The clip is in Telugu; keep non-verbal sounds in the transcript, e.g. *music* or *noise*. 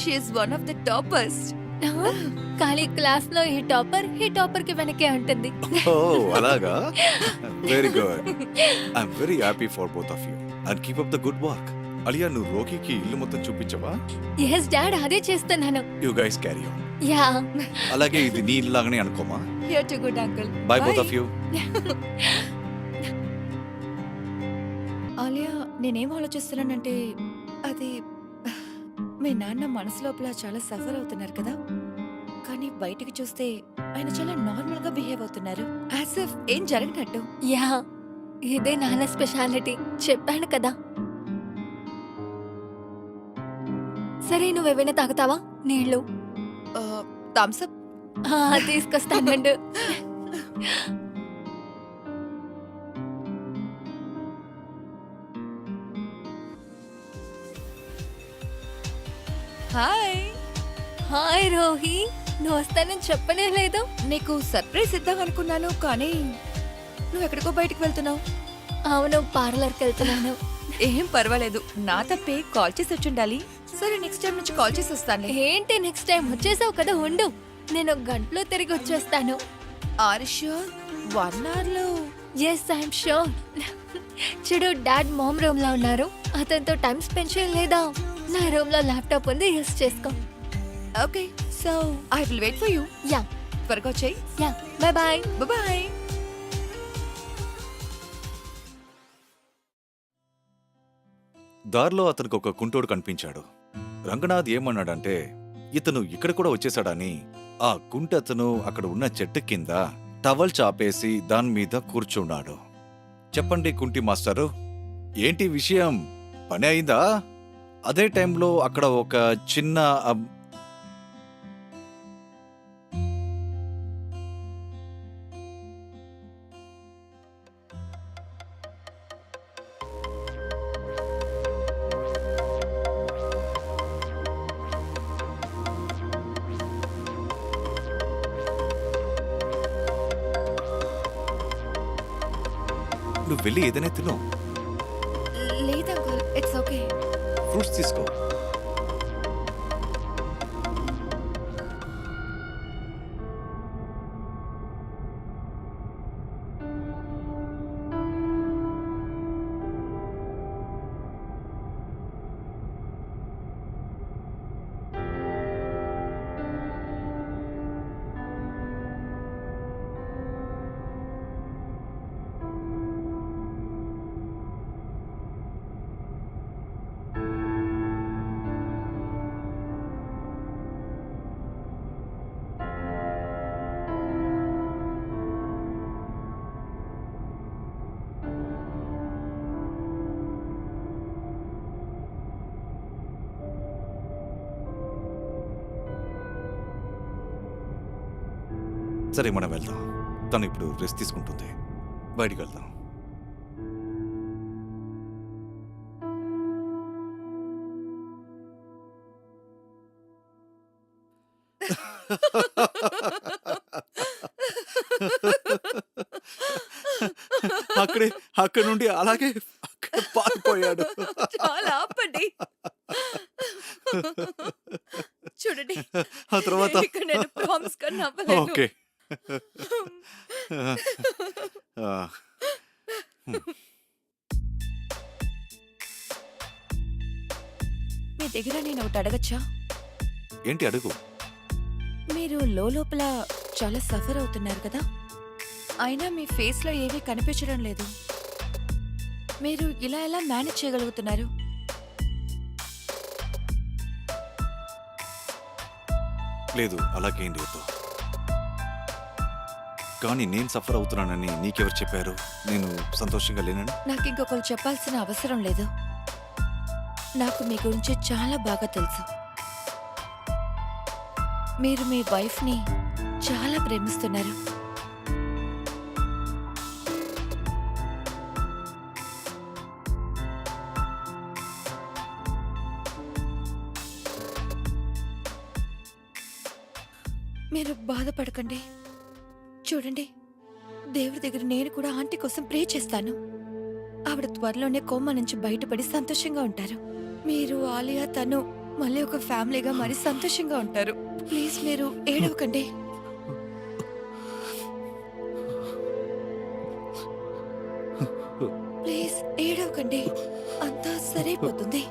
She's one of the toppers కానీ క్లాస్లో ఈ టాపర్ ఈ టాపర్కి వెనకే ఉంటుంది. ఓ అలాగా? Very good I'm very happy for both of you and keep up the good work Alia నువ్వు రోకీకి ఇల్లు మొత్తం చూపించవా? ఎస్ డాడ్ అదే చేస్తున్నాను. You guys carry on yeah అలాగే ఇది నీ ఇల్లు లాగానే అనుకోమా here to good uncle bye both of you Alia నేనేం ఆలోచిస్తున్నానంటే అది మీ నాన్న మనసు లోపల చాలా సఫర్ అవుతున్నారు కదా. కానీ బయటికి చూస్తే ఆయన చాలా నార్మల్గా బిహేవ్ అవుతున్నారు. యాజ్ ఇఫ్ ఏం జరగనట్టు. యా ఇదే నాన్న స్పెషాలిటీ. చెప్పాను కదా. సరే నువ్వేమైనా తాగుతావా? నీళ్ళు. Thums Up. ఆ, తీసుకొస్తానండు *laughs* హాయ్ హాయ్ రోహి నువ్వు వస్తానని చెప్పనే లేదు. నీకు సర్ప్రైజ్ ఇద్దాం అనుకున్నాను కానీ నువ్వు ఎక్కడికో బయటికి వెళ్తున్నావు. అవును పార్లర్కి వెళ్తున్నాను. ఏం పర్వాలేదు. నా తప్పే కాల్ చేసి వచ్చుండాలి. సరే నెక్స్ట్ టైం నుంచి కాల్ చేసి వస్తాను ఏంటి నెక్స్ట్ టైం వచ్చేసావు కదా ఉండు. నేను ఒక గంటలో తిరిగి వచ్చేస్తాను. ఆరిష్యూర్ వన్ అవర్లో. ఎస్ ఐఎమ్ షూర్ చూడు డాడ్ మామ్ రూమ్లో ఉన్నారు. అతనితో టైం స్పెండ్ చేయలేదా నా రూమ్లో ల్యాప్టాప్ ఉంది యూస్ చేసుకో. Okay so I will wait for you yeah త్వరగా వచ్చేయి. యా బాయ్ బాయ్ బాయ్ దారిలో అతనికి ఒక కుంటోడు కనిపించాడు. రంగనాథ్ ఏమన్నాడంటే ఇతను ఇక్కడ కూడా వచ్చేసాడని ఆ కుంట అతను అక్కడ ఉన్న చెట్టు కింద టవల్ చాపేసి దాని మీద కూర్చున్నాడు. చెప్పండి కుంటి మాస్టరు ఏంటి విషయం? పని అయిందా? అదే టైంలో అక్కడ ఒక చిన్న నువ్వు వెళ్ళి ఏదైనా తిను లేదు అంకుల్ ఇట్స్ ఓకే ఫ్రూట్స్ తీసుకో. సరే మనం వెళ్దాం. తను ఇప్పుడు రెస్ట్ తీసుకుంటుంది. బయటికి వెళ్దాం. అక్కడే అక్కడ నుండి అలాగే పారిపోయాడు. చాలా ఆపండి. చూడండి. ఆ తర్వాత ఇక్కడ మీ దగ్గర నేను ఒకటి అడగచ్చా? ఏంటి అడుగు? మీరు లోపల చాలా సఫర్ అవుతున్నారు కదా? అయినా మీ ఫేస్లో ఏమీ కనిపించడం లేదు. మీరు ఇలా ఎలా మేనేజ్ చేయగలుగుతున్నారు? లేదు అలాగేం లేదు. కానీ నేను సఫర్ అవుతున్నానని నీకెవరు చెప్పారు? నేను సంతోషంగా లేనని? నాకు ఇంకొకరు చెప్పాల్సిన అవసరం లేదు. నాకు మీ గురించి చాలా బాగా తెలుసు. మీరు మీ వైఫ్ని చాలా ప్రేమిస్తున్నారు. మీరు బాధపడకండి. చూడండి దేవుడి దగ్గర నేను కూడా ఆంటీ కోసం ప్రే చేస్తాను. ఆవిడ త్వరలోనే కోమ నుంచి బయటపడి సంతోషంగా ఉంటారు. మీరు ఆలియా తను మళ్ళీ ఒక ఫ్యామిలీగా మరి సంతోషంగా ఉంటారు. ప్లీజ్ మీరు ఏడవకండి. ప్లీజ్ ఏడవకండి. అంతా సరైపోతుంది.